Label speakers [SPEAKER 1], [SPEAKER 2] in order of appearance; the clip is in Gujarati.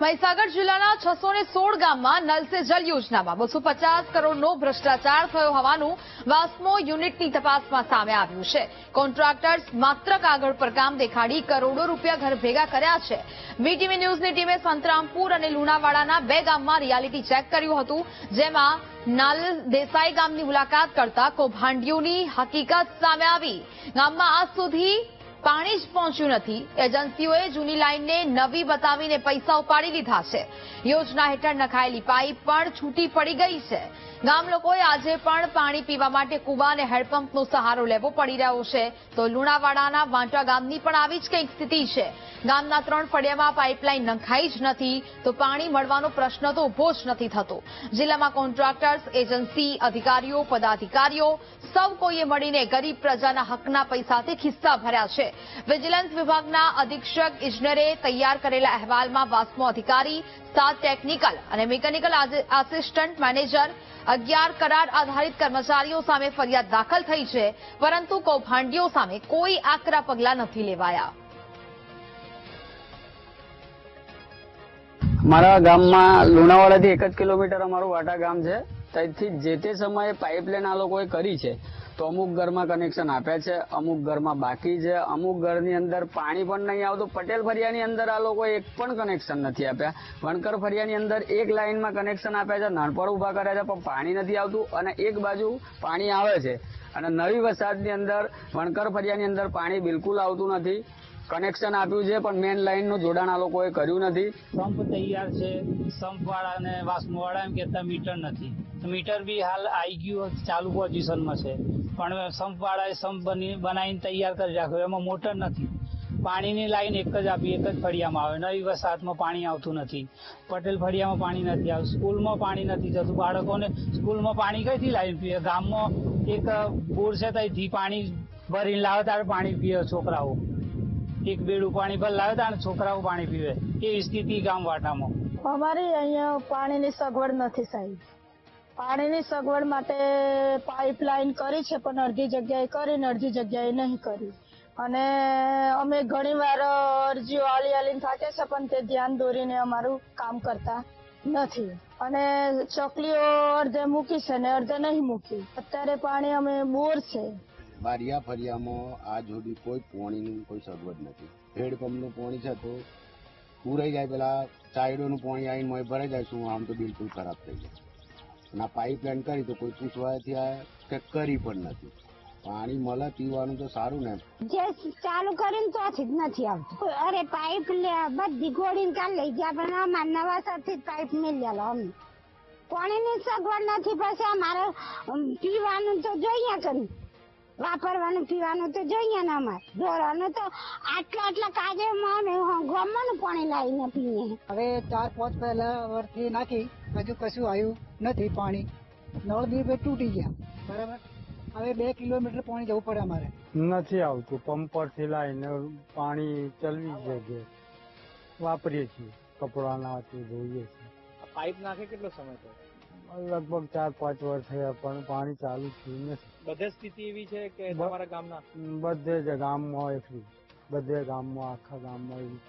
[SPEAKER 1] મહીસાગર જિલ્લાના છસો ને સોળ ગામમાં નલ સે જલ યોજનામાં બસો પચાસ કરોડનો ભ્રષ્ટાચાર થયો હોવાનું વાસ્મો યુનિટની તપાસમાં સામે આવ્યું છે. કોન્ટ્રાક્ટર્સ માત્ર કાગળ પર કામ દેખાડી કરોડો રૂપિયા ઘર ભેગા કર્યા છે. બીટીવી ન્યૂઝની ટીમે સંતરામપુર અને લુણાવાડાના બે ગામમાં રિયાલિટી ચેક કર્યું હતું, જેમાં નાલ દેસાઈ ગામની મુલાકાત કરતા કૌભાંડીઓની હકીકત સામે આવી. ગામમાં આજ સુધી પાણી જ પહોંચ્યું નથી. એજન્સીઓએ જૂની લાઈનને નવી બતાવીને પૈસા ઉપાડી લીધા છે. યોજના હેઠળ નખાયેલી પાઇપ પણ છૂટી પડી ગઈ છે. ગામ લોકોએ આજે પણ પાણી પીવા માટે કુવા અને હેન્ડપંપનો સહારો લેવો પડી રહ્યો છે. તો લુણાવાડાના વાંટા ગામની પણ આવી જ કંઈક સ્થિતિ છે. ગામના ત્રણ ફળિયામાં પાઇપલાઇન નંખાઈ જ નથી. તો પાણી મળવાનો પ્રશ્ન તો ઊભો જ નથી થતો. જિલ્લામાં કોન્ટ્રાક્ટર્સ, એજન્સી, અધિકારીઓ, પદાધિકારીઓ, સૌ કોઈએ મળીને ગરીબ પ્રજાના હકના પૈસાથી ખિસ્સા ભર્યા છે. વિજિલન્સ વિભાગના અધિક્ષક ઇજનરે તૈયાર કરેલા અહેવાલમાં વાસ્મો અધિકારી, સાત ટેકનિકલ અને મિકેનિકલ આસિસ્ટન્ટ મેનેજર, અગિયાર કરાર આધારિત કર્મચારીઓ સામે ફરિયાદ દાખલ થઈ છે, પરંતુ કૌભાંડીઓ સામે કોઈ આકરા પગલાં નથી લેવાયા.
[SPEAKER 2] મારા ગામમાં લુણાવાડાથી એક જ કિલોમીટર અમારું વાટા ગામ છે. ત્યાંથી જે તે સમયે પાઇપલાઇન આ લોકોએ કરી છે તો અમુક ઘરમાં કનેક્શન આપ્યા છે, અમુક ઘરમાં બાકી છે, અમુક ઘરની અંદર પાણી પણ નહીં આવતું. પટેલ ફરિયાની અંદર આ લોકો એક પણ કનેક્શન નથી આપ્યા. વણકર ફરિયાની અંદર એક લાઇનમાં કનેક્શન આપ્યા છે, નાનપણ ઊભા કર્યા છે, પણ પાણી નથી આવતું અને એક બાજુ પાણી આવે છે. અને નવી વરસાદની અંદર, વણકર ફરિયાની અંદર પાણી બિલકુલ આવતું નથી. કનેક્શન આપ્યું છે, પણ મેન લાઇનનું જોડાણ આ લોકોએ કર્યું નથી.
[SPEAKER 3] સંપ તૈયાર છે સંપ વાળા અને વાસ્મો વાળા એમ કહેતા મીટર નથી. મીટર બી હાલ આવી ગયું ચાલુ પોઝિશનમાં છે. પણ સંપ વાળાએ સંપ બની, બનાવીને તૈયાર કરી રાખ્યો, એમાં મોટર નથી. પાણીની લાઈન એક જ આપી, એક જ ફળિયામાં આવે. નવી વરસાદમાં પાણી આવતું નથી. પટેલ ફળિયામાં પાણી નથી આવતું. સ્કૂલમાં પાણી નથી જતું. બાળકોને સ્કૂલમાં પાણી કઈથી લાવીને પીએ ગામમાં એક બોર છે ત્યાંથી પાણી ભરીને લાવે, ત્યારે પાણી પીએ છોકરાઓ. એક બેડું પાણી ભર લાવે અને છોકરાઓ પાણી પીવે. એવી સ્થિતિ ગામ વાટામાં
[SPEAKER 4] અમારી અહીંયા પાણીની સગવડ નથી સાહેબ. પાણીની સગવડ માટે પાઇપલાઇન કરી છે, પણ અડધી જગ્યાએ કરી ને અડધી જગ્યાએ નહીં કરી. અને અમે ઘણી વાર અરજીઓ આલી આલીને થાકે છે, પણ તે ધ્યાન દોરીને અમારું કામ કરતા નથી. અને ચોકલીઓ અડધે મૂકી છે ને અડધે નહીં મૂકી. અત્યારે પાણી અમે બોર છે.
[SPEAKER 5] બારિયા ફરિયામાં આજ સુધી કોઈ પોણીની કોઈ સગવડ નથી. હેડપંપનું પોણી છે તો પૂરાઈ જાય પેલા સાઈડોનું પાણી આવીને મોય ભરાઈ જાય શું આમ તો બિલકુલ ખરાબ થઈ જાય. આ પાઇપલાઇન કરી તો કોઈ પૂછવાથી આ કે કરી પણ નથી. પાણી મળે પીવાનું તો સારું ને
[SPEAKER 6] જે ચાલુ કરીને તો જ નથી આવતું. અરે પાઇપ લે બધી ગોળીને કાલ લઈ ગયા પણ અમાર નવા સાથે પાઇપ મેળ્યા અમે. પાણીની સગવડ નથી પછી અમારે અમ, પીવાનું તો જોઈએ કરી વાપરવાનું પીવાનું તો જોઈએ ને અમારે. ઢોરાનું તો આટલા આટલા કાજેમાં અમે ગમવાનું પાણી લાવીને પીએ.
[SPEAKER 7] હવે ચાર પાંચ પહેલા વર્ષથી નાખી હજુ કશું આવ્યું નથી પાણી. નળ બી બે તૂટી ગયા. બરાબર? હવે બે કિલોમીટર પાણી જવું પડે અમારે.
[SPEAKER 8] નથી આવતું. પંપરથી લાવીને પાણી ચલવી જગ્યાએ. વાપરીએ છીએ. કપડાના ધોઈએ છીએ.
[SPEAKER 9] પાઇપ નાખે કેટલો સમય થયો
[SPEAKER 8] લગભગ ચાર પાંચ વર્ષ થયા પણ પાણી ચાલુ થયું નથી.
[SPEAKER 9] બધે સ્થિતિ એવી છે કે તમારા ગામના?
[SPEAKER 8] બધે જ ગામમાં એટલી બધે ગામમાં આખા ગામમાં એવી